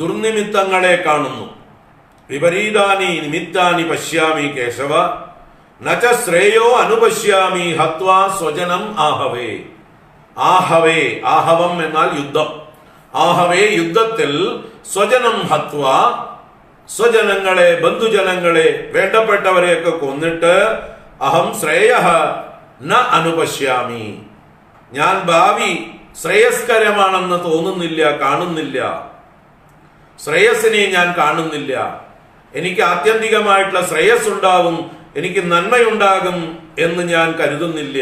ദുർനിമിത്തങ്ങളെ കാണുന്നു. വിപരീതാനി നിമിത്താനി പശ്യാമി കേശവ നച്ച ശ്രേയോ അനുപശ്യാമി ഹത്വാ സ്വജനം ആഹവേ. ആഹവേ ആഹവം എന്നാൽ യുദ്ധം. ആഹവേ യുദ്ധത്തിൽ സ്വജനം ഹത്വ സ്വജനങ്ങളെ ബന്ധുജനങ്ങളെ വേണ്ടപ്പെട്ടവരെയൊക്കെ കൊന്നിട്ട് അഹം ശ്രേയ ന അനുപശ്യാമി. ഞാൻ ഭാവി ശ്രേയസ്കരമാണെന്ന് തോന്നുന്നില്ല കാണുന്നില്ല. ശ്രേയസിനെ ഞാൻ കാണുന്നില്ല. എനിക്ക് ആത്യന്തികമായിട്ടുള്ള ശ്രേയസ് ഉണ്ടാവും എനിക്ക് നന്മയുണ്ടാകും എന്ന് ഞാൻ കരുതുന്നില്ല.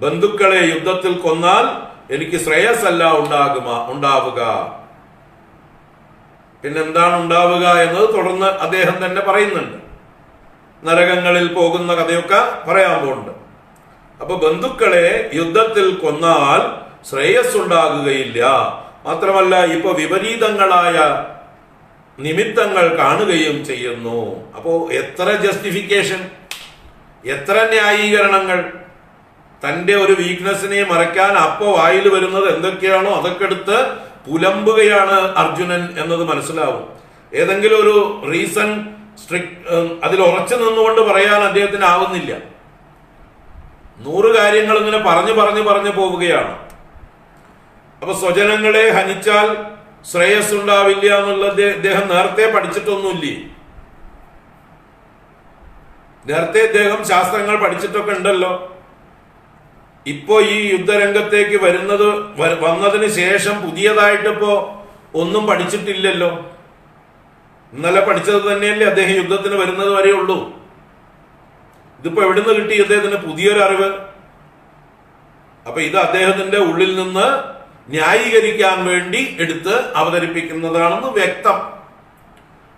ബന്ധുക്കളെ യുദ്ധത്തിൽ കൊന്നാൽ എനിക്ക് ശ്രേയസ്സല്ല ഉണ്ടാകുക ഉണ്ടാവുക. പിന്നെന്താണ് ഉണ്ടാവുക എന്നത് തുടർന്ന് അദ്ദേഹം തന്നെ പറയുന്നുണ്ട്. നരകങ്ങളിൽ പോകുന്ന കഥയൊക്കെ പറയാൻ പോകുന്നുണ്ട്. അപ്പൊ ബന്ധുക്കളെ യുദ്ധത്തിൽ കൊന്നാൽ ശ്രേയസ് ഉണ്ടാകുകയില്ല മാത്രമല്ല ഇപ്പൊ വിപരീതങ്ങളായ നിമിത്തങ്ങൾ കാണുകയും ചെയ്യുന്നു. അപ്പോ എത്ര ജസ്റ്റിഫിക്കേഷൻ എത്ര ന്യായീകരണങ്ങൾ തന്റെ ഒരു വീക്ക്നെസ്സിനെ മറയ്ക്കാൻ അപ്പോ വായിൽ വരുന്നത് എന്തൊക്കെയാണോ അതൊക്കെ എടുത്ത് പുലമ്പുകയാണ് അർജുനൻ എന്നത് മനസ്സിലാവും. ഏതെങ്കിലും ഒരു റീസൺ സ്ട്രിക്ട് അതിൽ ഉറച്ചു നിന്നുകൊണ്ട് പറയാൻ അദ്ദേഹത്തിന് ആവുന്നില്ല. നൂറ് കാര്യങ്ങൾ ഇങ്ങനെ പറഞ്ഞു പറഞ്ഞു പറഞ്ഞു പോവുകയാണ്. അപ്പൊ സ്വജനങ്ങളെ ഹനിച്ചാൽ ശ്രേയസ് ഉണ്ടാവില്ല എന്നുള്ളത് ഇദ്ദേഹം നേരത്തെ പഠിച്ചിട്ടൊന്നുമില്ലേ? നേരത്തെ ഇദ്ദേഹം ശാസ്ത്രങ്ങൾ പഠിച്ചിട്ടൊക്കെ ഉണ്ടല്ലോ. ഇപ്പോ ഈ യുദ്ധരംഗത്തേക്ക് വരുന്നത് വന്നതിന് ശേഷം പുതിയതായിട്ടിപ്പോ ഒന്നും പഠിച്ചിട്ടില്ലല്ലോ. ഇന്നലെ പഠിച്ചത് തന്നെയല്ലേ അദ്ദേഹം യുദ്ധത്തിന് വരുന്നത് വരെ ഉള്ളൂ. ഇതിപ്പോ എവിടുന്ന് കിട്ടി അദ്ദേഹത്തിന് പുതിയൊരു അറിവ് അപ്പൊ ഇത് അദ്ദേഹത്തിന്റെ ഉള്ളിൽ നിന്ന് ന്യായീകരിക്കാൻ വേണ്ടി എടുത്ത് അവതരിപ്പിക്കുന്നതാണെന്ന് വ്യക്തം.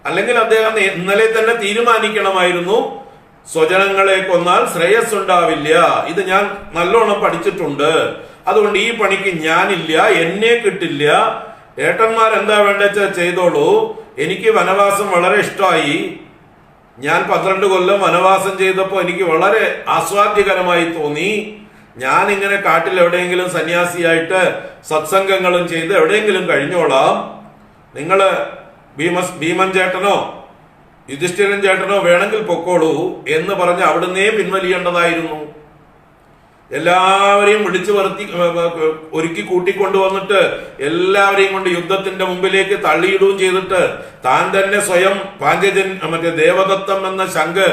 അല്ലെങ്കിൽ അദ്ദേഹം ഇന്നലെ തന്നെ തീരുമാനിക്കണമായിരുന്നു സ്വജനങ്ങളെ കൊന്നാൽ ശ്രേയസ് ഉണ്ടാവില്ല ഇത് ഞാൻ നല്ലോണം പഠിച്ചിട്ടുണ്ട്. അതുകൊണ്ട് ഈ പണിക്ക് ഞാനില്ല എന്നെ കിട്ടില്ല. ഏട്ടന്മാർ എന്താ വേണ്ടത് ചെയ്തോളൂ. എനിക്ക് വനവാസം വളരെ ഇഷ്ടമായി. ഞാൻ പന്ത്രണ്ട് കൊല്ലം വനവാസം ചെയ്തപ്പോൾ എനിക്ക് വളരെ ആസ്വാദ്യകരമായി തോന്നി. ഞാൻ ഇങ്ങനെ കാട്ടിൽ എവിടെയെങ്കിലും സന്യാസിയായിട്ട് സത്സംഗങ്ങളും ചെയ്ത് എവിടെയെങ്കിലും കഴിഞ്ഞോളാം. നിങ്ങൾ ഭീമ ഭീമൻ ചേട്ടനോ യുധിഷ്ഠിരൻ ചേട്ടനോ വേണമെങ്കിൽ പൊക്കോളൂ എന്ന് പറഞ്ഞ് അവിടുന്നേ പിൻവലിയേണ്ടതായിരുന്നു. എല്ലാവരെയും വിളിച്ചു വരുത്തി ഒരുക്കി കൂട്ടിക്കൊണ്ടുവന്നിട്ട് എല്ലാവരെയും കൊണ്ട് യുദ്ധത്തിന്റെ മുമ്പിലേക്ക് തള്ളിയിടുകയും ചെയ്തിട്ട് താൻ തന്നെ സ്വയം പാഞ്ചജൻ മറ്റേ ദേവദത്തം എന്ന ശംഖ്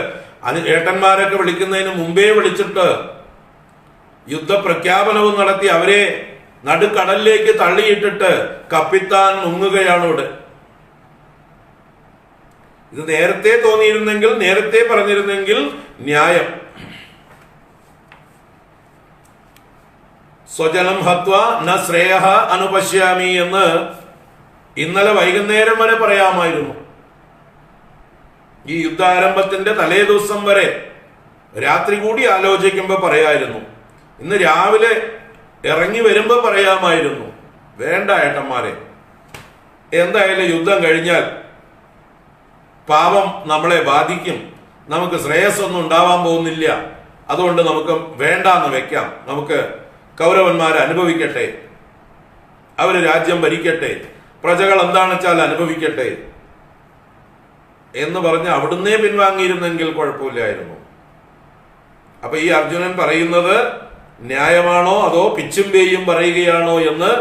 ഏട്ടന്മാരൊക്കെ വിളിക്കുന്നതിന് മുമ്പേ വിളിച്ചിട്ട് യുദ്ധപ്രഖ്യാപനവും നടത്തി അവരെ നടുക്കടലിലേക്ക് തള്ളിയിട്ടിട്ട് കപ്പിത്താൻ മുങ്ങുകയാണ് ഇവിടെ. ഇത് നേരത്തെ തോന്നിയിരുന്നെങ്കിൽ നേരത്തെ പറഞ്ഞിരുന്നെങ്കിൽ ന്യായം. സ്വജനം ഹത്വ ന ശ്രേയ അനുപശ്യാമി എന്ന് ഇന്നലെ വൈകുന്നേരം വരെ പറയാമായിരുന്നു. ഈ യുദ്ധാരംഭത്തിന്റെ തലേ ദിവസം വരെ രാത്രി കൂടി ആലോചിക്കുമ്പോ പറയായിരുന്നു. ഇന്ന് രാവിലെ ഇറങ്ങി വരുമ്പോ പറയാമായിരുന്നു. വേണ്ട ഏട്ടന്മാരെ. എന്തായാലും യുദ്ധം കഴിഞ്ഞാൽ പാപം നമ്മളെ ബാധിക്കും. നമുക്ക് ശ്രേയസ്സൊന്നും ഉണ്ടാവാൻ പോകുന്നില്ല. അതുകൊണ്ട് നമുക്ക് വേണ്ടാന്ന് വെക്കാം. നമുക്ക് കൗരവന്മാരെ അനുഭവിക്കട്ടെ. അവർ രാജ്യം ഭരിക്കട്ടെ. പ്രജകൾ എന്താണെന്ന് വെച്ചാൽ അനുഭവിക്കട്ടെ. എന്ന് പറഞ്ഞ് അവിടുന്നേ പിൻവാങ്ങിയിരുന്നെങ്കിൽ കുഴപ്പമില്ലായിരുന്നു. അപ്പൊ ഈ അർജുനൻ പറയുന്നത് ന്യായമാണോ അതോ പിച്ചും പേയും പറയുകയാണോ എന്ന്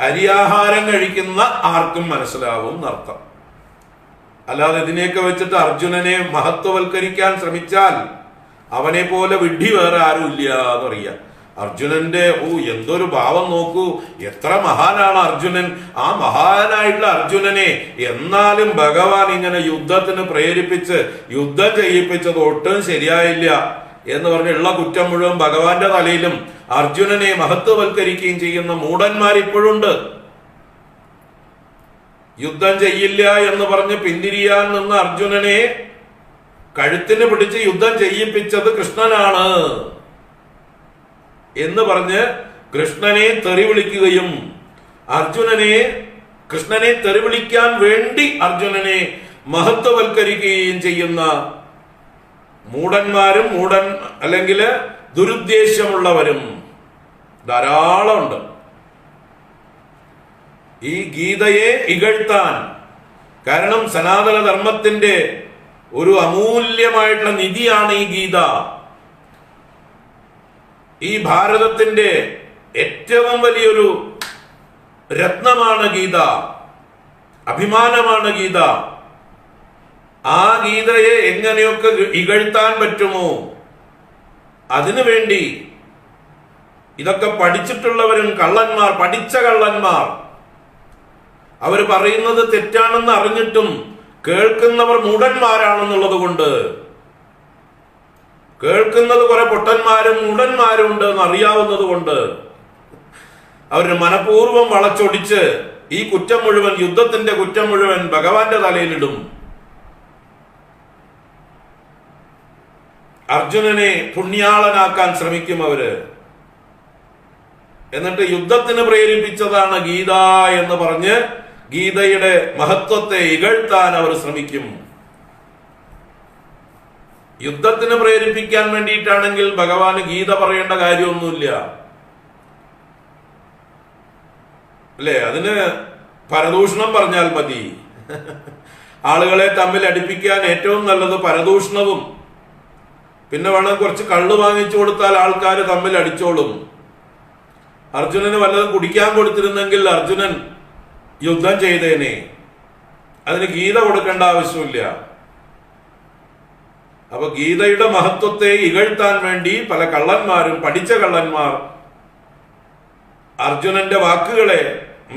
അരിയാഹാരം കഴിക്കുന്ന ആർക്കും മനസ്സിലാവും എന്നർത്ഥം. അല്ലാതെ ഇതിനെയൊക്കെ വെച്ചിട്ട് അർജുനനെ മഹത്വവൽക്കരിക്കാൻ ശ്രമിച്ചാൽ അവനെ പോലെ വിഡ്ഢി വേറെ ആരുമില്ല എന്നറിയാം. അർജുനന്റെ ഓ എന്തൊരു ഭാവം നോക്കൂ. എത്ര മഹാനാണ് അർജുനൻ. ആ മഹാനായിട്ടുള്ള അർജുനനെ എന്നാലും ഭഗവാൻ ഇങ്ങനെ യുദ്ധത്തിന് പ്രേരിപ്പിച്ച് യുദ്ധം ചെയ്യിപ്പിച്ചത് ഒട്ടും ശരിയായില്ല. എന്ന് പറഞ്ഞുള്ള കുറ്റം മുഴുവൻ ഭഗവാന്റെ തലയിലും അർജുനനെ മഹത്വവൽക്കരിക്കുകയും ചെയ്യുന്ന മൂടന്മാർ ഇപ്പോഴുണ്ട്. യുദ്ധം ചെയ്യില്ല എന്ന് പറഞ്ഞ് പിന്തിരിയാൻ നിന്ന് അർജുനനെ കഴുത്തിന് പിടിച്ച് യുദ്ധം ചെയ്യിപ്പിച്ചത് കൃഷ്ണനാണ് എന്ന് പറഞ്ഞ് കൃഷ്ണനെ തെറി വിളിക്കുകയും അർജുനനെ കൃഷ്ണനെ തെറി വിളിക്കാൻ വേണ്ടി അർജുനനെ മഹത്വവൽക്കരിക്കുകയും ചെയ്യുന്ന മൂടന്മാരും മൂടൻ അല്ലെങ്കിൽ ദുരുദ്ദേശമുള്ളവരും ധാരാളമുണ്ട്. ഈ ഗീതയെ ഇകഴ്ത്താൻ കാരണം സനാതന ധർമ്മത്തിന്റെ ഒരു അമൂല്യമായിട്ടുള്ള നിധിയാണ് ഈ ഗീത. ഈ ഭാരതത്തിന്റെ ഏറ്റവും വലിയൊരു രത്നമാണ് ഗീത അഭിമാനമാണ് ഗീത. ആ ഗീതയെ എങ്ങനെയൊക്കെ ഇകഴ്ത്താൻ പറ്റുമോ? അതിനു വേണ്ടി ഇതൊക്കെ പഠിച്ചിട്ടുള്ളവരും കള്ളന്മാർ പഠിച്ച കള്ളന്മാർ. അവർ പറയുന്നത് തെറ്റാണെന്ന് അറിഞ്ഞിട്ടും കേൾക്കുന്നവർ മൂടന്മാരാണെന്നുള്ളത് കൊണ്ട് കേൾക്കുന്നത് കുറെ പൊട്ടന്മാരും മൂടന്മാരും ഉണ്ട് എന്ന് അറിയാവുന്നത് കൊണ്ട് അവർ മനഃപൂർവം വളച്ചൊടിച്ച് ഈ കുറ്റം മുഴുവൻ യുദ്ധത്തിന്റെ കുറ്റം മുഴുവൻ ഭഗവാന്റെ തലയിലിടും അർജുനനെ പുണ്യാളനാക്കാൻ ശ്രമിക്കും അവർ. എന്നിട്ട് യുദ്ധത്തിന് പ്രേരിപ്പിച്ചതാണ് ഗീത എന്ന് പറഞ്ഞ് ഗീതയുടെ മഹത്വത്തെ ഇകഴ്ത്താൻ അവർ ശ്രമിക്കും. യുദ്ധത്തിന് പ്രേരിപ്പിക്കാൻ വേണ്ടിയിട്ടാണെങ്കിൽ ഭഗവാന് ഗീത പറയേണ്ട കാര്യമൊന്നുമില്ല. അല്ലേ? അതിന് പരദൂഷണം പറഞ്ഞാൽ മതി. ആളുകളെ തമ്മിൽ അടുപ്പിക്കാൻ ഏറ്റവും നല്ലത് പരദൂഷണവും പിന്നെ വേണം കുറച്ച് കള്ളു വാങ്ങിച്ചു കൊടുത്താൽ ആൾക്കാർ തമ്മിൽ അടിച്ചോളും. അർജുനന് വല്ലതും കുടിക്കാൻ കൊടുത്തിരുന്നെങ്കിൽ അർജുനൻ യുദ്ധം ചെയ്തേനെ. അതിന് ഗീത കൊടുക്കേണ്ട ആവശ്യമില്ല. അപ്പൊ ഗീതയുടെ മഹത്വത്തെ ഇകഴ്ത്താൻ വേണ്ടി പല കള്ളന്മാരും പഠിച്ച കള്ളന്മാർ അർജുനന്റെ വാക്കുകളെ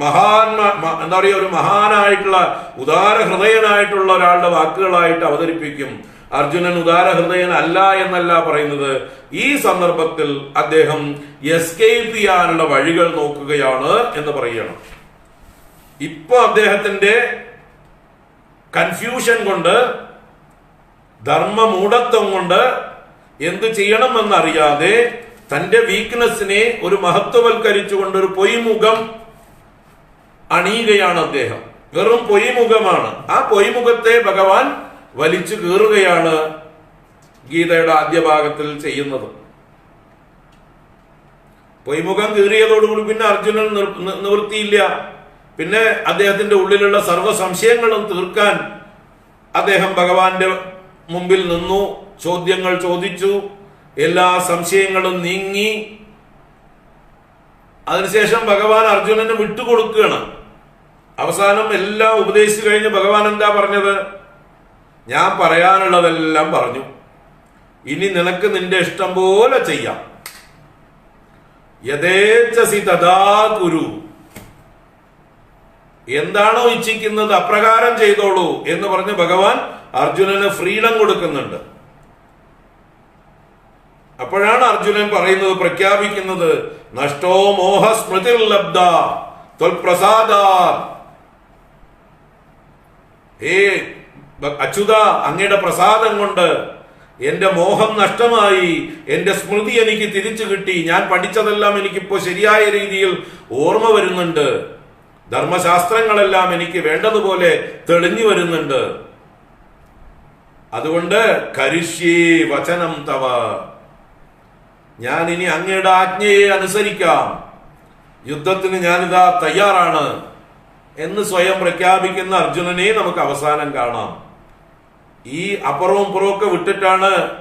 മഹാന്മാ എന്താ പറയുക ഒരു മഹാനായിട്ടുള്ള ഉദാര ഹൃദയനായിട്ടുള്ള ഒരാളുടെ വാക്കുകളായിട്ട് അവതരിപ്പിക്കും. അർജുനൻ ഉദാര ഹൃദയൻ അല്ല എന്നല്ല പറയുന്നത്. ഈ സന്ദർഭത്തിൽ അദ്ദേഹം എസ്കേപ്പ് ചെയ്യാനുള്ള വഴികൾ നോക്കുകയാണ് എന്ന് പറയണം ഇപ്പൊ അദ്ദേഹത്തിന്റെ കൺഫ്യൂഷൻ കൊണ്ട് ധർമ്മമൂഢത്വം കൊണ്ട് എന്ത് ചെയ്യണമെന്നറിയാതെ തന്റെ വീക്ക്നെസ്സിനെ ഒരു മഹത്വവൽക്കരിച്ചുകൊണ്ട് ഒരു പൊയ്മുഖം അണിയുകയാണ് അദ്ദേഹം. വെറും പൊയ്മുഖമാണ്. ആ പൊയ്മുഖത്തെ ഭഗവാൻ വലിച്ചു കീറുകയാണ് ഗീതയുടെ ആദ്യ ഭാഗത്തിൽ ചെയ്യുന്നത്. പൊയ്മുഖം കീറിയതോടുകൂടി പിന്നെ അർജുനൻ നിവൃത്തിയില്ല. പിന്നെ അദ്ദേഹത്തിന്റെ ഉള്ളിലുള്ള സർവ സംശയങ്ങളും തീർക്കാൻ അദ്ദേഹം ഭഗവാന്റെ മുമ്പിൽ നിന്നു ചോദ്യങ്ങൾ ചോദിച്ചു എല്ലാ സംശയങ്ങളും നീങ്ങി. അതിനുശേഷം ഭഗവാൻ അർജുനന് വിട്ടുകൊടുക്കുകയാണ്. അവസാനം എല്ലാം ഉപദേശിച്ചു കഴിഞ്ഞ് ഭഗവാൻ എന്താ പറഞ്ഞത്? ഞാൻ പറയാനുള്ളതെല്ലാം പറഞ്ഞു. ഇനി നിനക്ക് നിന്റെ ഇഷ്ടം പോലെ ചെയ്യാം. യഥേച്ഛസി തഥാ കുരു. എന്താണോ ഇച്ഛിക്കുന്നത് അപ്രകാരം ചെയ്തോളൂ എന്ന് പറഞ്ഞ് ഭഗവാൻ അർജുനന് ഫ്രീഡം കൊടുക്കുന്നുണ്ട്. അപ്പോഴാണ് അർജുനൻ പറയുന്നത് പ്രഖ്യാപിക്കുന്നത് നഷ്ടോ മോഹ സ്മൃതി ഹേ അച്യുത അങ്ങയുടെ പ്രസാദം കൊണ്ട് എന്റെ മോഹം നഷ്ടമായി എന്റെ സ്മൃതി എനിക്ക് തിരിച്ചു കിട്ടി. ഞാൻ പഠിച്ചതെല്ലാം എനിക്കിപ്പോ ശരിയായ രീതിയിൽ ഓർമ്മ വരുന്നുണ്ട്. ധർമ്മശാസ്ത്രങ്ങളെല്ലാം എനിക്ക് വേണ്ടതുപോലെ തെളിഞ്ഞു വരുന്നുണ്ട്. അതുകൊണ്ട് കരിഷ്യേ വചനം തവ. ഞാൻ ഇനി അങ്ങയുടെ ആജ്ഞയെ അനുസരിക്കാം. യുദ്ധത്തിന് ഞാനിതാ തയ്യാറാണ്. എന്ന് സ്വയം പ്രഖ്യാപിക്കുന്ന അർജുനനെ നമുക്ക് അവസാനം കാണാം. ഈ അപ്പുറവും ഇപ്പുറവും വിട്ടിട്ടാണ്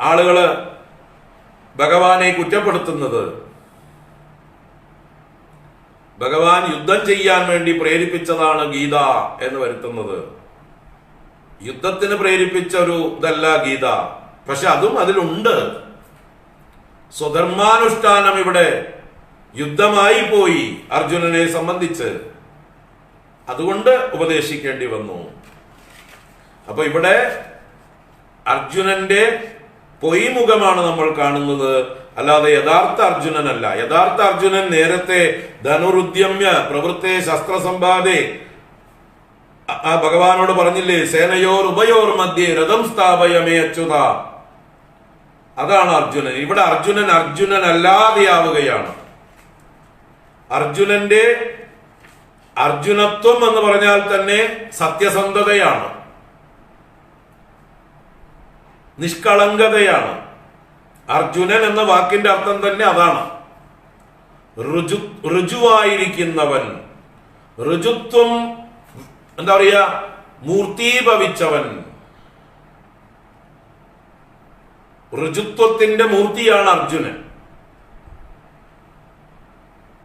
ആളുകൾ ഭഗവാനെ കുറ്റപ്പെടുത്തുന്നത്. ഭഗവാൻ യുദ്ധം ചെയ്യാൻ വേണ്ടി പ്രേരിപ്പിച്ചതാണ് ഗീത എന്ന് വരുത്തുന്നത്. യുദ്ധത്തിന് പ്രേരിപ്പിച്ച ഒരു ഇതല്ല ഗീത. പക്ഷെ അതും അതിലുണ്ട്. സ്വധർമാനുഷ്ഠാനം ഇവിടെ യുദ്ധമായി പോയി അർജുനനെ സംബന്ധിച്ച്. അതുകൊണ്ട് ഉപദേശിക്കേണ്ടി വന്നു. അപ്പൊ ഇവിടെ അർജുനന്റെ പൊയ്മുഖമാണ് നമ്മൾ കാണുന്നത്. അല്ലാതെ യഥാർത്ഥ അർജുനനല്ല. യഥാർത്ഥ അർജുനൻ നേരത്തെ ധനുരുദ്യമ്യ പ്രവൃത്തെ ശസ്ത്രസമ്പാദെ ആ- ഭഗവാനോട് പറഞ്ഞില്ലേ സേനയോർ ഉഭയോർ മധ്യേ രഥം സ്ഥാപയമേ അച്യുത. അതാണ് അർജുനൻ. ഇവിടെ അർജുനൻ അർജുനൻ അല്ലാതെയാവുകയാണ് അർജുനന്റെ അർജുനത്വം എന്ന് പറഞ്ഞാൽ തന്നെ സത്യസന്ധതയാണ്. നിഷ്കളങ്കതയാണ്. അർജുനൻ എന്ന വാക്കിന്റെ അർത്ഥം തന്നെ അതാണ്. ഋജു ഋജുവായിരിക്കുന്നവൻ. ഋജുത്വം എന്താ പറയുക മൂർത്തീഭവിച്ചവൻ. ഋജുത്വത്തിന്റെ മൂർത്തിയാണ് അർജുനൻ.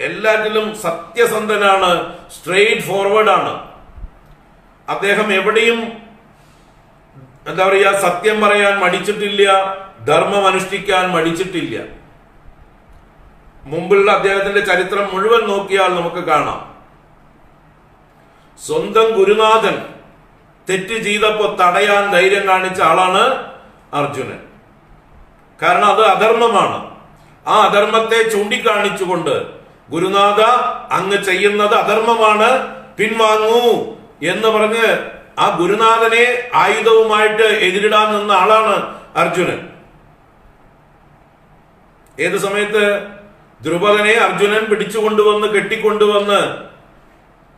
എല്ലാറ്റിലും സത്യസന്ധനാണ് സ്ട്രെയിറ്റ് ഫോർവേഡ് ആണ്. അദ്ദേഹം എവിടെയും എന്താ പറയുക സത്യം പറയാൻ മടിച്ചിട്ടില്ല ധർമ്മം അനുഷ്ഠിക്കാൻ മടിച്ചിട്ടില്ല. മുമ്പുള്ള അദ്ദേഹത്തിന്റെ ചരിത്രം മുഴുവൻ നോക്കിയാൽ നമുക്ക് കാണാം. സ്വന്തം ഗുരുനാഥൻ തെറ്റ് ചെയ്തപ്പോ തടയാൻ ധൈര്യം കാണിച്ച ആളാണ് അർജുനൻ. കാരണം അത് അധർമ്മമാണ്. ആ അധർമ്മത്തെ ചൂണ്ടിക്കാണിച്ചുകൊണ്ട് ഗുരുനാഥ അങ്ങ് ചെയ്യുന്നത് അധർമ്മമാണ് പിൻവാങ്ങൂ എന്ന് പറഞ്ഞ് ആ ഗുരുനാഥനെ ആയുധവുമായിട്ട് എതിരിടാൻ നിന്ന ആളാണ് അർജുനൻ. ഏത് സമയത്ത് ദ്രുപദനെ അർജുനൻ പിടിച്ചുകൊണ്ടുവന്ന് കെട്ടിക്കൊണ്ടുവന്ന്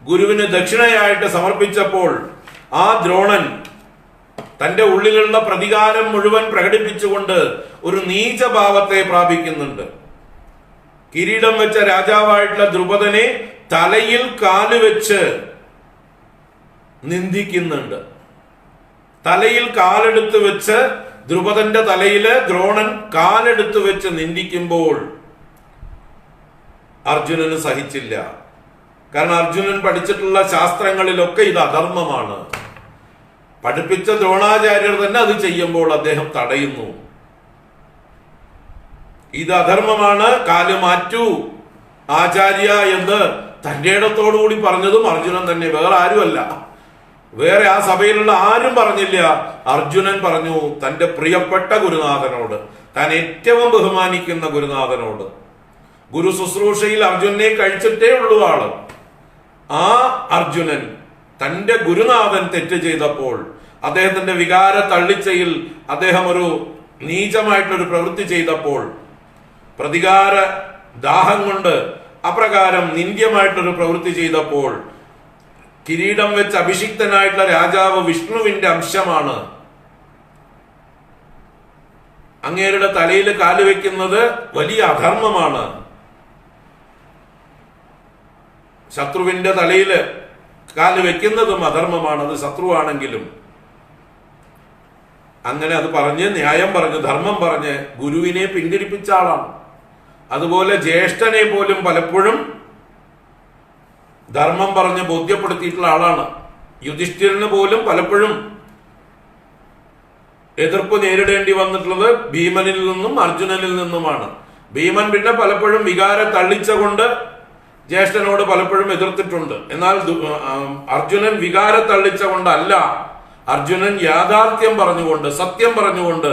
ഗുരുവിന് ദക്ഷിണയായിട്ട് സമർപ്പിച്ചപ്പോൾ ആ ദ്രോണൻ തന്റെ ഉള്ളിലുള്ള പ്രതികാരം മുഴുവൻ പ്രകടിപ്പിച്ചുകൊണ്ട് ഒരു നീചഭാവത്തെ പ്രാപിക്കുന്നുണ്ട്. കിരീടം വെച്ച രാജാവായിട്ടുള്ള ദ്രുപദനെ തലയിൽ കാൽ വെച്ച് നിന്ദിക്കുന്നുണ്ട്. തലയിൽ കാലെടുത്ത് വെച്ച് ദ്രുപദന്റെ തലയിൽ ദ്രോണൻ കാലെടുത്ത് വെച്ച് നിന്ദിക്കുമ്പോൾ അർജുനന് സഹിച്ചില്ല. കാരണം അർജുനൻ പഠിച്ചിട്ടുള്ള ശാസ്ത്രങ്ങളിലൊക്കെ ഇത് അധർമ്മമാണ്. പഠിപ്പിച്ച ദ്രോണാചാര്യർ തന്നെ അത് ചെയ്യുമ്പോൾ അദ്ദേഹം തടയുന്നു. ഇത് അധർമ്മമാണ്. കാൽ മാറ്റൂ. ആചാര്യ എന്ന് തന്റെ ഇടത്തോടുകൂടി പറഞ്ഞതും അർജുനൻ തന്നെ. വേറെ ആരുമല്ല. വേറെ ആ സഭയിലുള്ള ആരും പറഞ്ഞില്ല. അർജുനൻ പറഞ്ഞു തന്റെ പ്രിയപ്പെട്ട ഗുരുനാഥനോട് താൻ ഏറ്റവും ബഹുമാനിക്കുന്ന ഗുരുനാഥനോട് ഗുരു ശുശ്രൂഷയിൽ അർജുനെ കഴിച്ചിട്ടേ ഉള്ളൂ ആൾ. ആ അർജുനൻ തന്റെ ഗുരുനാഥൻ തെറ്റ് ചെയ്തപ്പോൾ അദ്ദേഹത്തിന്റെ വികാര തള്ളിച്ചയിൽ അദ്ദേഹം ഒരു നീചമായിട്ടൊരു പ്രവൃത്തി ചെയ്തപ്പോൾ പ്രതികാര ദാഹം കൊണ്ട് അപ്രകാരം നിന്ദ്യമായിട്ടൊരു പ്രവൃത്തി ചെയ്തപ്പോൾ കിരീടം വെച്ച് അഭിഷിക്തനായിട്ടുള്ള രാജാവ് വിഷ്ണുവിന്റെ അംശമാണ്. അങ്ങേരുടെ തലയിൽ കാൽ വെക്കുന്നത് വലിയ അധർമ്മമാണ്. ശത്രുവിന്റെ തലയിൽ കാൽ വെക്കുന്നതും അധർമ്മമാണ് അത് ശത്രുവാണെങ്കിലും. അങ്ങനെ അത് പറഞ്ഞ് ന്യായം പറഞ്ഞ് ധർമ്മം പറഞ്ഞ് ഗുരുവിനെ പിന്തിരിപ്പിച്ച ആളാണ്. അതുപോലെ ജ്യേഷ്ഠനെ പോലും പലപ്പോഴും ധർമ്മം പറഞ്ഞ് ബോധ്യപ്പെടുത്തിയിട്ടുള്ള ആളാണ്. യുധിഷ്ഠിരന് പോലും പലപ്പോഴും എതിർപ്പ് നേരിടേണ്ടി വന്നിട്ടുള്ളത് ഭീമനിൽ നിന്നും അർജുനനിൽ നിന്നുമാണ്. ഭീമൻ പിന്നെ പലപ്പോഴും വികാര തള്ളിച്ച കൊണ്ട് ജ്യേഷ്ഠനോട് പലപ്പോഴും എതിർത്തിട്ടുണ്ട്. എന്നാൽ അർജുനൻ വികാര തള്ളിച്ച കൊണ്ടല്ല അർജുനൻ യാഥാർത്ഥ്യം പറഞ്ഞുകൊണ്ട് സത്യം പറഞ്ഞുകൊണ്ട്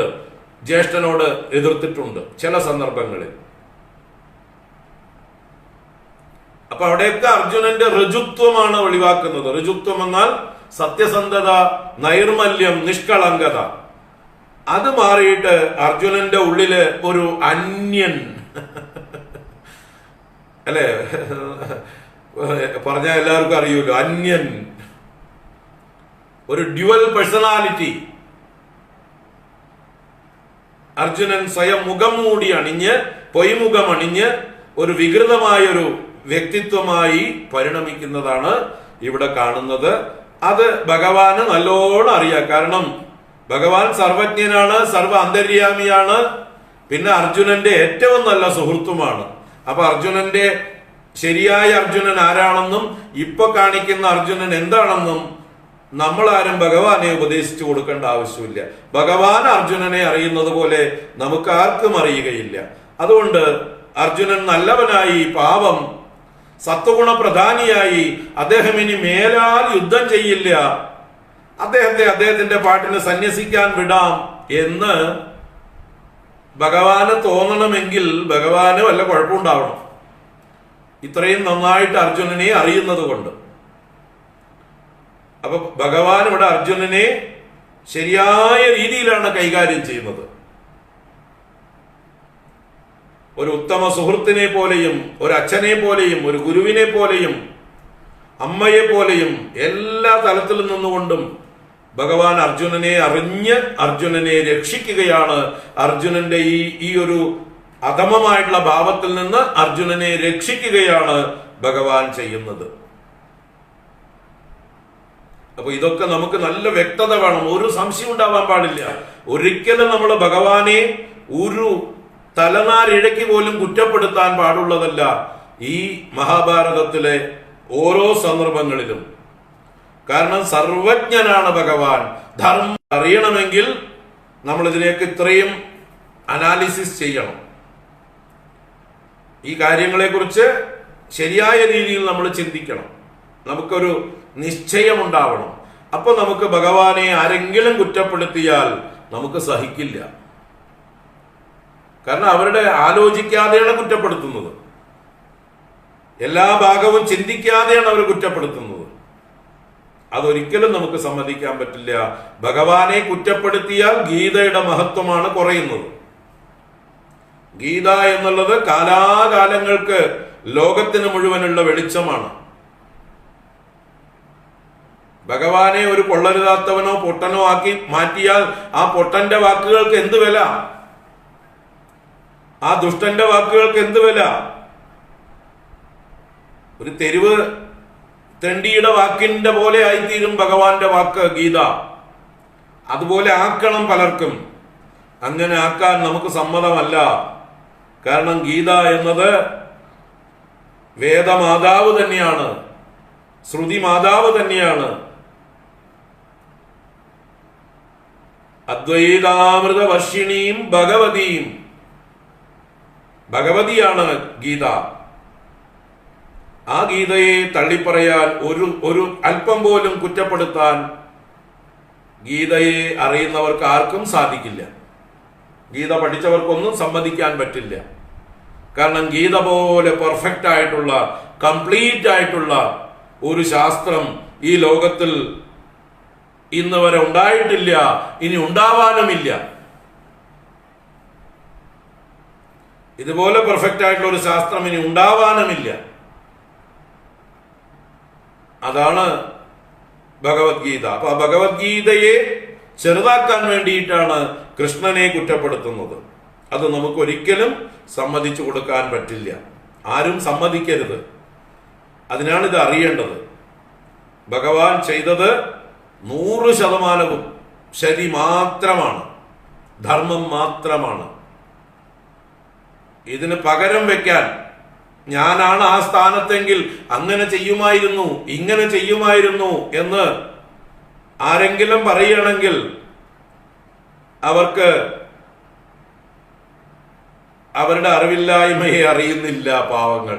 ജ്യേഷ്ഠനോട് എതിർത്തിട്ടുണ്ട് ചില സന്ദർഭങ്ങളിൽ. അപ്പൊ അവിടെയൊക്കെ അർജുനന്റെ ഋജുത്വമാണ് ഒഴിവാക്കുന്നത് ഋജുത്വം എന്നാൽ സത്യസന്ധത നൈർമല്യം നിഷ്കളങ്കത. അത് മാറിയിട്ട് അർജുനന്റെ ഉള്ളിൽ ഒരു അന്യൻ. അല്ലെ? പറഞ്ഞ എല്ലാവർക്കും അറിയൂലോ? അന്യൻ. ഒരു ഡ്യുവൽ പേഴ്സണാലിറ്റി. അർജുനൻ സ്വയം മുഖം മൂടി അണിഞ്ഞ് പൊയ്മുഖം അണിഞ്ഞ് ഒരു വികൃതമായൊരു വ്യക്തിത്വമായി പരിണമിക്കുന്നതാണ് ഇവിടെ കാണുന്നത്. അത് ഭഗവാന് നല്ലോണം അറിയാം. കാരണം ഭഗവാൻ സർവജ്ഞനാണ് സർവ അന്തര്യാമിയാണ് പിന്നെ അർജുനന്റെ ഏറ്റവും നല്ല സുഹൃത്തുമാണ്. അപ്പൊ അർജുനന്റെ ശരിയായ അർജുനൻ ആരാണെന്നും ഇപ്പൊ കാണിക്കുന്ന അർജുനൻ എന്താണെന്നും നമ്മളാരും ഭഗവാനെ ഉപദേശിച്ചു കൊടുക്കേണ്ട ആവശ്യമില്ല. ഭഗവാൻ അർജുനനെ അറിയുന്നത് പോലെ നമുക്ക് ആർക്കും അറിയുകയില്ല. അതുകൊണ്ട് അർജുനൻ നല്ലവനായി പാപം സത്വഗുണ പ്രധാനിയായി അദ്ദേഹം ഇനി മേലാൽ യുദ്ധം ചെയ്യില്ല. അദ്ദേഹത്തെ അദ്ദേഹത്തിന്റെ പാട്ടിന് സന്യസിക്കാൻ വിടാം എന്ന് ഭഗവാന് തോന്നണമെങ്കിൽ ഭഗവാന് വല്ല കുഴപ്പമുണ്ടാവണം. ഇത്രയും നന്നായിട്ട് അർജുനനെ അറിയുന്നത് കൊണ്ട് അപ്പൊ ഭഗവാൻ ഇവിടെ അർജുനനെ ശരിയായ രീതിയിലാണ് കൈകാര്യം ചെയ്യുന്നത്. ഒരു ഉത്തമ സുഹൃത്തിനെ പോലെയും ഒരു അച്ഛനെ പോലെയും ഒരു ഗുരുവിനെ പോലെയും അമ്മയെ പോലെയും എല്ലാ തലത്തിൽ നിന്നുകൊണ്ടും ഭഗവാൻ അർജുനനെ അറിഞ്ഞ് അർജുനനെ രക്ഷിക്കുകയാണ് അർജുനന്റെ ഈ ഈ ഒരു അധമമായിട്ടുള്ള ഭാവത്തിൽ നിന്ന് അർജുനനെ രക്ഷിക്കുകയാണ് ഭഗവാൻ ചെയ്യുന്നത്. അപ്പൊ ഇതൊക്കെ നമുക്ക് നല്ല വ്യക്തത വേണം. ഒരു സംശയം ഉണ്ടാവാൻ പാടില്ല. ഒരിക്കലും നമ്മൾ ഭഗവാനെ ഒരു തലനാരിഴയ്ക്ക് പോലും കുറ്റപ്പെടുത്താൻ പാടുള്ളതല്ല ഈ മഹാഭാരതത്തിലെ ഓരോ സന്ദർഭങ്ങളിലും. കാരണം സർവജ്ഞനാണ് ഭഗവാൻ. ധർമ്മം അറിയണമെങ്കിൽ നമ്മൾ ഇതിലേക്ക് ഇത്രയും അനാലിസിസ് ചെയ്യണം. ഈ കാര്യങ്ങളെക്കുറിച്ച് ശരിയായ രീതിയിൽ നമ്മൾ ചിന്തിക്കണം. നമുക്കൊരു നിശ്ചയമുണ്ടാവണം. അപ്പൊ നമുക്ക് ഭഗവാനെ ആരെങ്കിലും കുറ്റപ്പെടുത്തിയാൽ നമുക്ക് സഹിക്കില്ല. കാരണം അവരുടെ ആലോചിക്കാതെയാണ് കുറ്റപ്പെടുത്തുന്നത്. എല്ലാ ഭാഗവും ചിന്തിക്കാതെയാണ് അവർ കുറ്റപ്പെടുത്തുന്നത്. അതൊരിക്കലും നമുക്ക് സമ്മതിക്കാൻ പറ്റില്ല. ഭഗവാനെ കുറ്റപ്പെടുത്തിയാൽ ഗീതയുടെ മഹത്വമാണ് കുറയുന്നത്. ഗീത എന്നുള്ളത് കാലാകാലങ്ങൾക്ക് ലോകത്തിന് മുഴുവനുള്ള വെളിച്ചമാണ്. ഭഗവാനെ ഒരു കൊള്ളരുതാത്തവനോ പൊട്ടനോ ആക്കി മാറ്റിയാൽ ആ പൊട്ടന്റെ വാക്കുകൾക്ക് എന്ത് വില? ആ ദുഷ്ടന്റെ വാക്കുകൾക്ക് എന്ത് വില? ഒരു തെരുവ് തെണ്ടിയുടെ വാക്കിന്റെ പോലെ ആയിത്തീരും ഭഗവാന്റെ വാക്ക് ഗീത. അതുപോലെ ആക്കണം പലർക്കും. അങ്ങനെ ആക്കാൻ നമുക്ക് സമ്മതമല്ല. കാരണം ഗീത എന്നത് വേദമാതാവ് തന്നെയാണ്. ശ്രുതി മാതാവ് തന്നെയാണ്. അദ്വൈതാമൃത വർഷിണിയും ഭഗവതിയും ഭഗവതിയാണ് ഗീത. ആ ഗീതയെ തള്ളിപ്പറയാൻ ഒരു ഒരു അല്പം പോലും കുറ്റപ്പെടുത്താൻ ഗീതയെ അറിയുന്നവർക്ക് ആർക്കും സാധിക്കില്ല. ഗീത പഠിച്ചവർക്കൊന്നും സമ്മതിക്കാൻ പറ്റില്ല. കാരണം ഗീത പോലെ പെർഫെക്റ്റ് ആയിട്ടുള്ള കംപ്ലീറ്റ് ആയിട്ടുള്ള ഒരു ശാസ്ത്രം ഈ ലോകത്തിൽ ഇന്ന് വരെ ഉണ്ടായിട്ടില്ല ഇനി ഉണ്ടാവാനുമില്ല. ഇതുപോലെ പെർഫെക്റ്റ് ആയിട്ടുള്ള ഒരു ശാസ്ത്രം ഇനി ഉണ്ടാവാനുമില്ല. അതാണ് ഭഗവത്ഗീത. അപ്പൊ ആ ഭഗവത്ഗീതയെ ചെറുതാക്കാൻ വേണ്ടിയിട്ടാണ് കൃഷ്ണനെ കുറ്റപ്പെടുത്തുന്നത്. അത് നമുക്ക് ഒരിക്കലും സമ്മതിച്ചു കൊടുക്കാൻ പറ്റില്ല. ആരും സമ്മതിക്കരുത്. അതിനാണ് ഇത് അറിയേണ്ടത്. ഭഗവാൻ ചെയ്തത് നൂറ് ശതമാനവും ശരി മാത്രമാണ്. ധർമ്മം മാത്രമാണ്. ഇതിന് പകരം വെക്കാൻ ഞാനാണ് ആ സ്ഥാനത്തെങ്കിൽ അങ്ങനെ ചെയ്യുമായിരുന്നു ഇങ്ങനെ ചെയ്യുമായിരുന്നു എന്ന് ആരെങ്കിലും പറയുകയാണെങ്കിൽ അവർക്ക് അവരുടെ അറിവില്ലായ്മയെ അറിയുന്നില്ല പാവങ്ങൾ.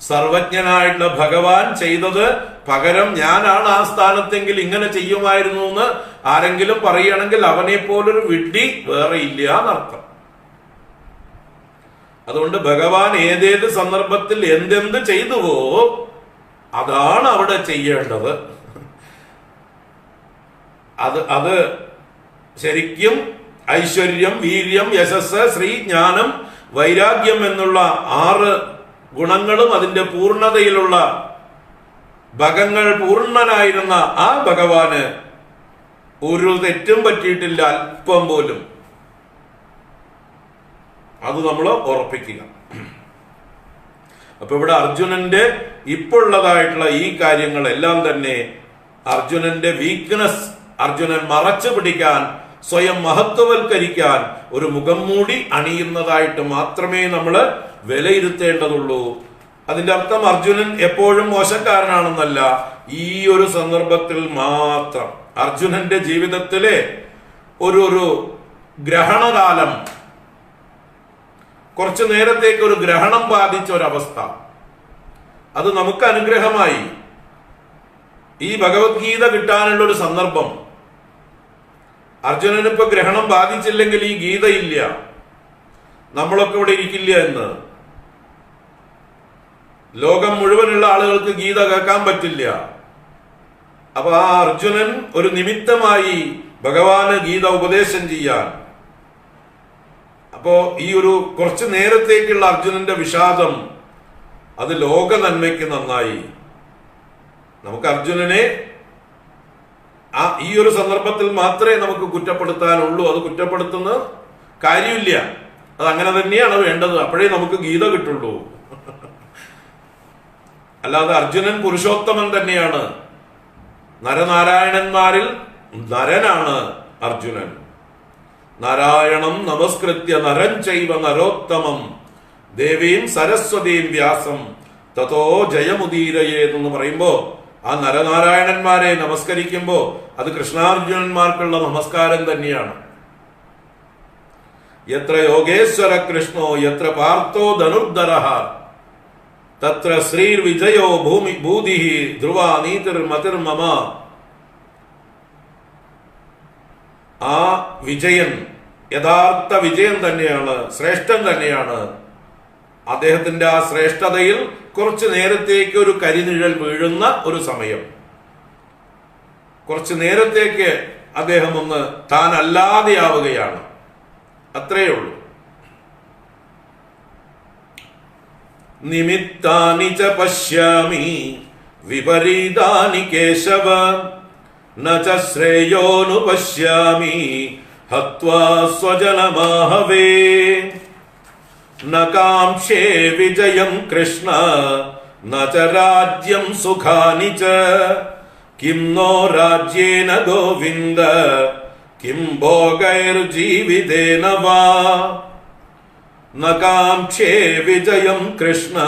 സർവജ്ഞനായിട്ടുള്ള ഭഗവാൻ ചെയ്തത് പകരം ഞാനാണ് ആ സ്ഥാനത്തെങ്കിൽ ഇങ്ങനെ ചെയ്യുമായിരുന്നു എന്ന് ആരെങ്കിലും പറയുകയാണെങ്കിൽ അവനെ പോലൊരു വിഡ്ഢി വേറെ ഇല്ല എന്നർത്ഥം. അതുകൊണ്ട് ഭഗവാൻ ഏതേത് സന്ദർഭത്തിൽ എന്തെന്ത് ചെയ്തുവോ അതാണ് അവിടെ ചെയ്യേണ്ടത്. അത് അത് ശരിക്കും ഐശ്വര്യം വീര്യം യശസ് ശ്രീ ജ്ഞാനം വൈരാഗ്യം എന്നുള്ള ആറ് ഗുണങ്ങളും അതിന്റെ പൂർണതയിലുള്ള ഭഗങ്ങൾ പൂർണനായിരുന്ന ആ ഭഗവാന് ഒരു തെറ്റും പറ്റിയിട്ടില്ല അല്പം പോലും. അത് നമ്മൾ ഉറപ്പിക്കുക. അപ്പൊ ഇവിടെ അർജുനന്റെ ഇപ്പോഴുള്ളതായിട്ടുള്ള ഈ കാര്യങ്ങളെല്ലാം തന്നെ അർജുനന്റെ വീക്ക്നെസ് അർജുനൻ മറച്ചു പിടിക്കാൻ സ്വയം മഹത്വവൽക്കരിക്കാൻ ഒരു മുഖം മൂടി അണിയുന്നതായിട്ട് മാത്രമേ നമ്മൾ വിലയിരുത്തേണ്ടതുള്ളൂ. അതിന്റെ അർത്ഥം അർജുനൻ എപ്പോഴും മോശക്കാരനാണെന്നല്ല ഈ ഒരു സന്ദർഭത്തിൽ മാത്രം. അർജുനന്റെ ജീവിതത്തിലെ ഒരു ഒരു ഗ്രഹണകാലം കുറച്ചു നേരത്തേക്ക് ഒരു ഗ്രഹണം ബാധിച്ച ഒരവസ്ഥ. അത് നമുക്ക് അനുഗ്രഹമായി. ഈ ഭഗവത്ഗീത കിട്ടാനുള്ള ഒരു സന്ദർഭം. അർജുനന് ഇപ്പൊ ഗ്രഹണം ബാധിച്ചില്ലെങ്കിൽ ഈ ഗീതയില്ല. നമ്മളൊക്കെ ഇവിടെ ഇരിക്കില്ല എന്ന്. ലോകം മുഴുവനുള്ള ആളുകൾക്ക് ഗീത കേൾക്കാൻ പറ്റില്ല. അപ്പൊ ആ അർജുനൻ ഒരു നിമിത്തമായി ഭഗവാന് ഗീത ഉപദേശം ചെയ്യാൻ അപ്പോ ഈ ഒരു കുറച്ചു നേരത്തേക്കുള്ള അർജുനന്റെ വിഷാദം അത് ലോക നന്മയ്ക്ക് നന്നായി. നമുക്ക് അർജുനനെ ആ ഈ ഒരു സന്ദർഭത്തിൽ മാത്രമേ നമുക്ക് കുറ്റപ്പെടുത്താനുള്ളൂ. അത് കുറ്റപ്പെടുത്തുന്ന കാര്യമില്ല. അത് അങ്ങനെ തന്നെയാണ് വേണ്ടത്. അപ്പോഴേ നമുക്ക് ഗീത കിട്ടുള്ളൂ. അല്ലാതെ അർജുനൻ പുരുഷോത്തമൻ തന്നെയാണ്. നരനാരായണന്മാരിൽ നരനാണ് അർജുനൻ. നാരായണം നമസ്കൃത്യ നരൻ ചൈവ നരോത്തമം. ദേവീം സരസ്വതീം വ്യാസം. തതോ ജയമുദീരയേതെന്ന് പറയുമ്പോ ആ നരനാരായണന്മാരെ നമസ്കരിക്കുമ്പോൾ അത് കൃഷ്ണാർജുനന്മാർക്കുള്ള നമസ്കാരം തന്നെയാണ്. എത്ര യോഗേശ്വര കൃഷ്ണോ എത്ര പാർത്ഥോ ധനുർധര. തത്ര ശ്രീർ വിജയോ ഭൂമി ഭൂതി ധ്രുവ നീതിർ ആ വിജയൻ യഥാർത്ഥ വിജയം തന്നെയാണ് ശ്രേഷ്ഠം തന്നെയാണ്. അദ്ദേഹത്തിന്റെ ആ ശ്രേഷ്ഠതയിൽ കുറച്ച് നേരത്തേക്ക് ഒരു കരിനിഴൽ വീഴുന്ന ഒരു സമയം. കുറച്ച് നേരത്തേക്ക് അദ്ദേഹം ഒന്ന് താൻ അല്ലാതെയാവുകയാണ് അത്രയേ ഉള്ളൂ. നിമിത്താനി ച പശ്യാമി വിപരീതാനി കേശവ न च श्रेयोऽनुपश्यामि हत्वा स्वजनमाहवे न काङ्क्षे विजयं कृष्ण न च राज्यं सुखानि च किं नो राज्येन गोविन्द किं भोगैर्जीवितेन वा न काङ्क्षे विजयं कृष्ण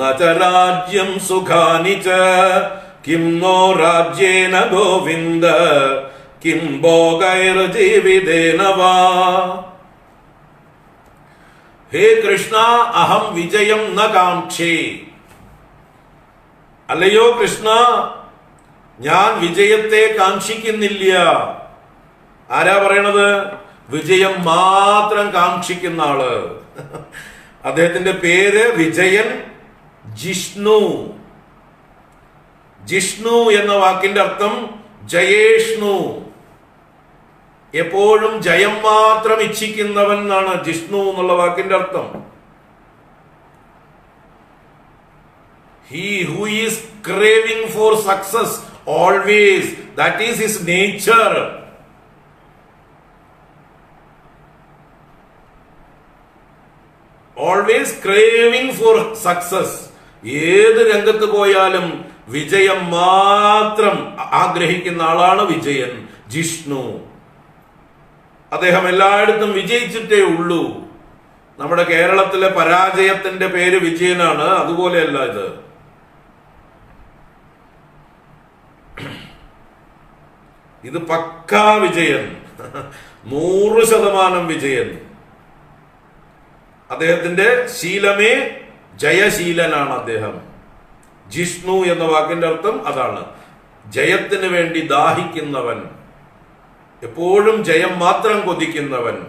न च राज्यं सुखानि च കിം നോ രാജ്യേന ഗോവിന്ദ? കിം ഭോഗൈർജീവിതേന വാ? ഹേ കൃഷ്ണ അഹം വിജയം ന കാംക്ഷേ. അല്ലയോ കൃഷ്ണ ഞാൻ വിജയത്തെ കാക്ഷിക്കുന്നില്ല. ആരാ പറയണത്? വിജയം മാത്രം കാക്ഷിക്കുന്ന ആൾ. അദ്ദേഹത്തിന്റെ പേര് വിജയൻ ജിഷ്ണു. ജിഷ്ണു എന്ന വാക്കിന്റെ അർത്ഥം ജയേഷ്ണു. എപ്പോഴും ജയം മാത്രം ഇച്ഛിക്കുന്നവൻ എന്നാണ് ജിഷ്ണു എന്നുള്ള വാക്കിന്റെ അർത്ഥം. He who is craving for success always that is his nature always craving for success ഏത് രംഗത്ത് പോയാലും വിജയം മാത്രം ആഗ്രഹിക്കുന്ന ആളാണ് വിജയൻ ജിഷ്ണു. അദ്ദേഹം എല്ലായിടത്തും വിജയിച്ചിട്ടേ ഉള്ളൂ. നമ്മുടെ കേരളത്തിലെ പരാജയത്തിന്റെ പേര് വിജയനാണ്. അതുപോലെയല്ല ഇത്. ഇത് പക്കാ വിജയൻ. നൂറ് ശതമാനം വിജയൻ. അദ്ദേഹത്തിന്റെ ശീലമേ ജയശീലനാണ് അദ്ദേഹം. ജിഷ്ണു എന്ന വാക്കിന്റെ അർത്ഥം അതാണ്. ജയത്തിന് വേണ്ടി ദാഹിക്കുന്നവൻ എപ്പോഴും ജയം മാത്രം കൊതിക്കുന്നവൻ.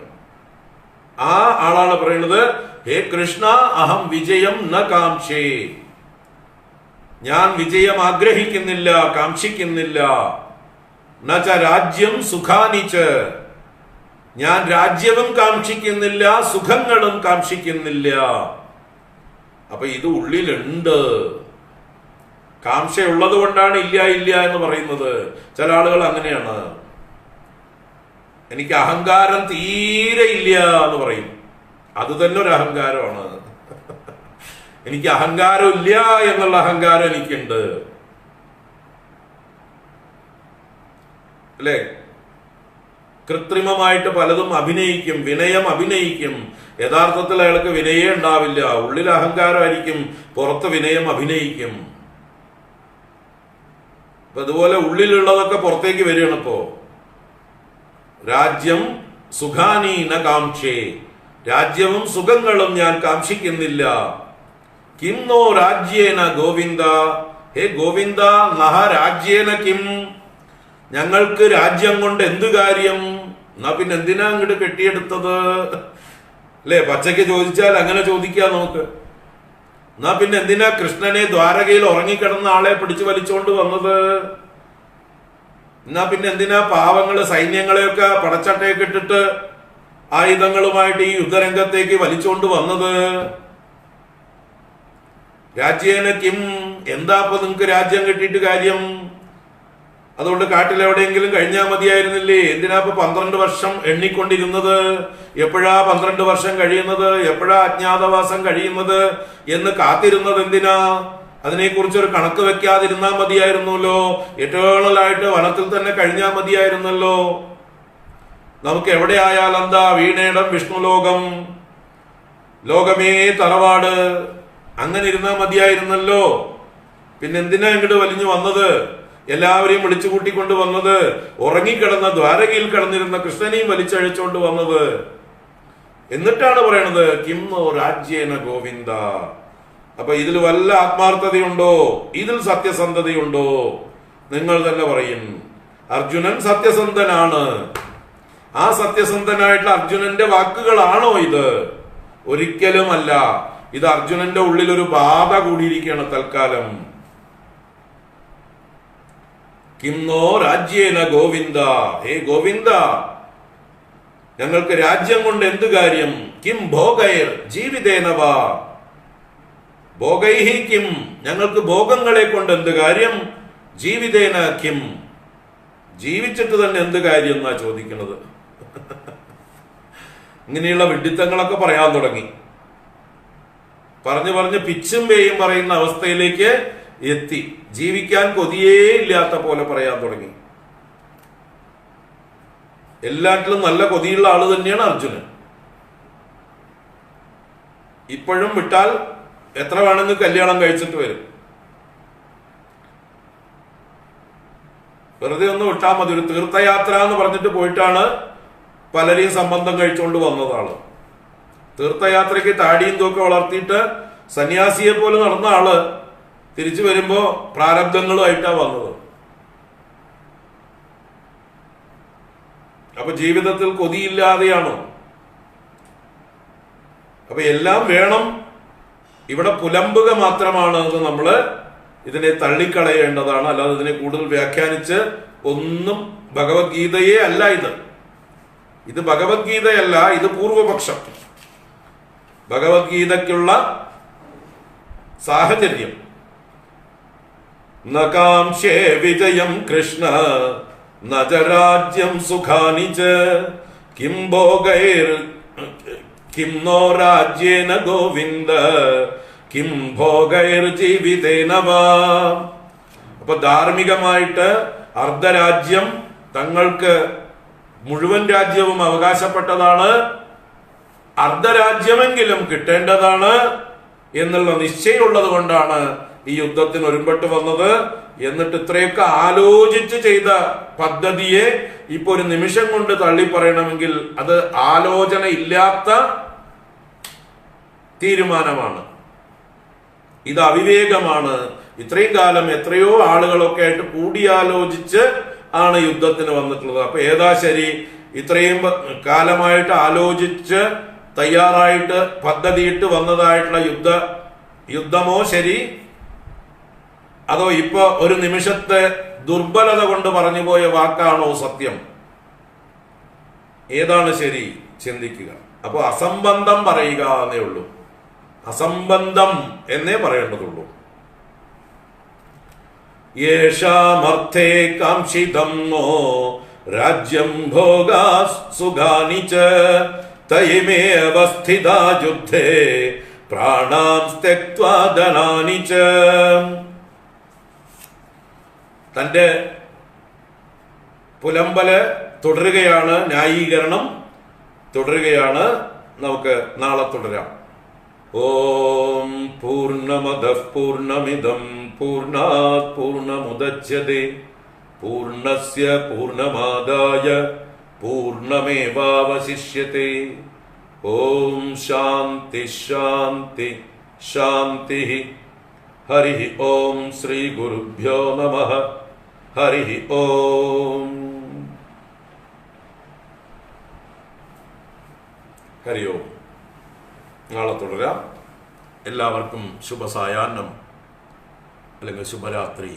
ആ ആളാണ് പറയുന്നത് ഹേ കൃഷ്ണ അഹം വിജയം ന കാംക്ഷേ. ഞാൻ വിജയം ആഗ്രഹിക്കുന്നില്ല കാക്ഷിക്കുന്നില്ല. നച്ച രാജ്യം സുഖാനിച്ച് ഞാൻ രാജ്യവും കാക്ഷിക്കുന്നില്ല സുഖങ്ങളും കാക്ഷിക്കുന്നില്ല. അപ്പൊ ഇത് ഉള്ളിലുണ്ട്. കാംക്ഷയുള്ളത് കൊണ്ടാണ് ഇല്ല ഇല്ല എന്ന് പറയുന്നത്. ചില ആളുകൾ അങ്ങനെയാണ്. എനിക്ക് അഹങ്കാരം തീരെ ഇല്ല എന്ന് പറയും. അത് തന്നെ ഒരു അഹങ്കാരമാണ്. എനിക്ക് അഹങ്കാരം ഇല്ല എന്നുള്ള അഹങ്കാരം എനിക്കുണ്ട്. അല്ലേ? കൃത്രിമമായിട്ട് പലതും അഭിനയിക്കും വിനയം അഭിനയിക്കും. യഥാർത്ഥത്തിൽ അയാൾക്ക് വിനയേ ഉണ്ടാവില്ല. ഉള്ളിൽ അഹങ്കാരമായിരിക്കും പുറത്ത് വിനയം അഭിനയിക്കും. അപ്പൊ അതുപോലെ ഉള്ളിലുള്ളതൊക്കെ പുറത്തേക്ക് വരികയാണ് ഇപ്പോ. രാജ്യം സുഖാനീന കാംക്ഷേ. രാജ്യവും സുഖങ്ങളും ഞാൻ കാക്ഷിക്കുന്നില്ല. കിം നോ രാജ്യേന ഗോവിന്ദ? ഹേ ഗോവിന്ദ നഹ രാജ്യേന കിം? ഞങ്ങൾക്ക് രാജ്യം കൊണ്ട് എന്ത് കാര്യം? എന്നാ പിന്നെ എന്തിനാ അങ്ങോട്ട് കെട്ടിയെടുത്തത്? അല്ലേ? പച്ചയ്ക്ക് ചോദിച്ചാൽ അങ്ങനെ ചോദിക്കാം നമുക്ക്. എന്നാ പിന്നെ എന്തിനാ കൃഷ്ണനെ ദ്വാരകയിൽ ഉറങ്ങിക്കിടന്ന ആളെ പിടിച്ചു വലിച്ചുകൊണ്ട് വന്നത്? എന്നാ പിന്നെ എന്തിനാ പാവങ്ങൾ സൈന്യങ്ങളെയൊക്കെ പടച്ചട്ടയൊക്കെ ഇട്ടിട്ട് ആയുധങ്ങളുമായിട്ട് ഈ യുദ്ധരംഗത്തേക്ക് വലിച്ചുകൊണ്ട് വന്നത്? രാജ്യേന കിം? എന്താ നിങ്ങക്ക് രാജ്യം കിട്ടിയിട്ട് കാര്യം? അതുകൊണ്ട് കാട്ടിൽ എവിടെയെങ്കിലും കഴിഞ്ഞാൽ മതിയായിരുന്നില്ലേ? എന്തിനാ ഇപ്പൊ പന്ത്രണ്ട് വർഷം എണ്ണിക്കൊണ്ടിരുന്നത്? എപ്പോഴാ പന്ത്രണ്ട് വർഷം കഴിയുന്നത്? എപ്പോഴാ അജ്ഞാതവാസം കഴിയുന്നത്? എന്ന് കാത്തിരുന്നത് എന്തിനാ? അതിനെക്കുറിച്ച് ഒരു കണക്ക് വെക്കാതിരുന്നാൽ മതിയായിരുന്നല്ലോ. എറ്റേണൽ വനത്തിൽ തന്നെ കഴിഞ്ഞാൽ മതിയായിരുന്നല്ലോ. നമുക്ക് എവിടെ ആയാൽ എന്താ വീണേടം വിഷ്ണുലോകം ലോകമേ തറവാട്. അങ്ങനെ ഇരുന്നാൽ മതിയായിരുന്നല്ലോ. പിന്നെന്തിനാ ഇങ്ങോട്ട് വലിഞ്ഞു വന്നത്? എല്ലാവരെയും വിളിച്ചു കൂട്ടിക്കൊണ്ട് വന്നത് ഉറങ്ങിക്കിടന്ന ദ്വാരകയിൽ കിടന്നിരുന്ന കൃഷ്ണനെയും വലിച്ചഴിച്ചുകൊണ്ട് വന്നത്. എന്നിട്ടാണ് പറയണത് കിം രാജ്യേന ഗോവിന്ദ. അപ്പൊ ഇതിൽ വല്ല ആത്മാർത്ഥതയുണ്ടോ? ഇതിൽ സത്യസന്ധതയുണ്ടോ? നിങ്ങൾ തന്നെ പറയും. അർജുനൻ സത്യസന്ധനാണ്. ആ സത്യസന്ധനായിട്ടുള്ള അർജുനന്റെ വാക്കുകളാണോ ഇത്? ഒരിക്കലും അല്ല ഇത് അർജുനന്റെ ഉള്ളിൽ ഒരു ബാധ കൂടിയിരിക്കുകയാണ് തൽക്കാലം. കിംനോ രാജ്യേന ഗോവിന്ദ? ഹേ ഗോവിന്ദ ഞങ്ങൾക്ക് രാജ്യം കൊണ്ട് എന്ത് കാര്യം? കിം ഭോഗൈർ ജീവിതേനവ ഭോഗൈഹി കിം ഞങ്ങൾക്ക് ഭോഗങ്ങളെ കൊണ്ട് എന്ത് കാര്യം? ജീവിതേന കിം. ജീവിച്ചിട്ട് തന്നെ എന്ത് കാര്യം എന്നാ ചോദിക്കുന്നത്? ഇങ്ങനെയുള്ള വിഡിത്തങ്ങളൊക്കെ പറയാൻ തുടങ്ങി. പറഞ്ഞു പറഞ്ഞ് പിച്ചും വേയും പറയുന്ന അവസ്ഥയിലേക്ക് എത്തി. ജീവിക്കാൻ കൊതിയേ ഇല്ലാത്ത പോലെ പറയാൻ തുടങ്ങി. എല്ലാറ്റിലും നല്ല കൊതിയുള്ള ആൾ തന്നെയാണ് അർജുനൻ. ഇപ്പോഴും വിട്ടാൽ എത്ര വേണമെങ്കിൽ കല്യാണം കഴിച്ചിട്ട് വരും. വെറുതെ ഒന്ന് വിട്ടാൽ മതി. ഒരു തീർത്ഥയാത്ര എന്ന് പറഞ്ഞിട്ട് പോയിട്ടാണ് പലരെയും സംബന്ധം കഴിച്ചുകൊണ്ട് വന്നതാണ് തീർത്ഥയാത്രയ്ക്ക് താടിയും തൂക്കം വളർത്തിയിട്ട് സന്യാസിയെ പോലെ നടന്ന ആൾ തിരിച്ചു വരുമ്പോ പ്രാരബ്ധങ്ങളുമായിട്ടാ വന്നത്. അപ്പൊ ജീവിതത്തിൽ കൊതിയില്ലാതെയാണോ? അപ്പൊ എല്ലാം വേണം. ഇവിടെ പുലമ്പുക മാത്രമാണ് എന്ന് നമ്മൾ ഇതിനെ തള്ളിക്കളയേണ്ടതാണ്. അല്ലാതെ ഇതിനെ കൂടുതൽ വ്യാഖ്യാനിച്ച് ഒന്നും ഭഗവത്ഗീതയെ അല്ല ഇത്. ഇത് ഭഗവത്ഗീതയല്ല ഇത് പൂർവപക്ഷം. ഭഗവത്ഗീതയ്ക്കുള്ള സാഹചര്യം. നകാംക്ഷേ വിജയം കൃഷ്ണ. നജരാജ്യം കിം ഭോഗൈർ കിം നോ രാജ്യേന ഗോവിന്ദ. കിം ഭോഗൈർ ജീവിതേന വാ. അപ്പൊ ധാർമ്മികമായിട്ട് അർദ്ധരാജ്യം തങ്ങൾക്ക് മുഴുവൻ രാജ്യവും അവകാശപ്പെട്ടതാണ്. അർദ്ധരാജ്യമെങ്കിലും കിട്ടേണ്ടതാണ് എന്നുള്ള നിശ്ചയമുള്ളത് കൊണ്ടാണ് ഈ യുദ്ധത്തിന് ഒരുമ്പെട്ട് വന്നത് എന്നിട്ട് ഇത്രയൊക്കെ ആലോചിച്ച് ചെയ്ത പദ്ധതിയെ ഇപ്പൊ ഒരു നിമിഷം കൊണ്ട് തള്ളി പറയണമെങ്കിൽ അത് ആലോചന ഇല്ലാത്ത തീരുമാനമാണ്. ഇത് അവിവേകമാണ്. ഇത്രയും കാലം എത്രയോ ആളുകളൊക്കെ ആയിട്ട് കൂടിയാലോചിച്ച് ആണ് യുദ്ധത്തിന് വന്നിട്ടുള്ളത്. അപ്പൊ ഏതാ ശരി? ഇത്രയും കാലമായിട്ട് ആലോചിച്ച് തയ്യാറായിട്ട് പദ്ധതിയിട്ട് വന്നതായിട്ടുള്ള യുദ്ധ യുദ്ധമോ ശരി? അതോ ഇപ്പൊ ഒരു നിമിഷത്തെ ദുർബലത കൊണ്ട് പറഞ്ഞു പോയ വാക്കാണോ സത്യം? ഏതാണ് ശരി? ചിന്തിക്കുക. അപ്പോൾ അസംബന്ധം പറയുക എന്നേ ഉള്ളൂ. അസംബന്ധം എന്നേ പറയേണ്ടതുള്ളൂ. യേഷാമർത്ഥേ കാംക്ഷിതം നോ രാജ്യം ഭോഗാ സുഖാനി ച സ്ഥിതാ യുദ്ധേ പ്രാണാം സ്ത്യക്വാ ധനാനി ച തന്റെ പുലമ്പൽ തുടരുകയാണ് ന്യായീകരണം. തുടരുകയാണ് നമുക്ക് നാളെ തുടരാം. ഓം പൂർണമദ പൂർണമിതം പൂർണാത് പൂർണമുദച്യത്തെ പൂർണസ്യ പൂർണമാദായ പൂർണമേവാവശിഷ്യത്തെ ഓം ശാന്തി ശാന്തി ശാന്തി. ഹരി ഓം ശ്രീ ഗുരുഭ്യോ നമ. ഹരി ഓം ഹരി ഓം നാളെ തുടരാം. എല്ലാവർക്കും ശുഭസായാഹ്നം അല്ലെങ്കിൽ ശുഭരാത്രി.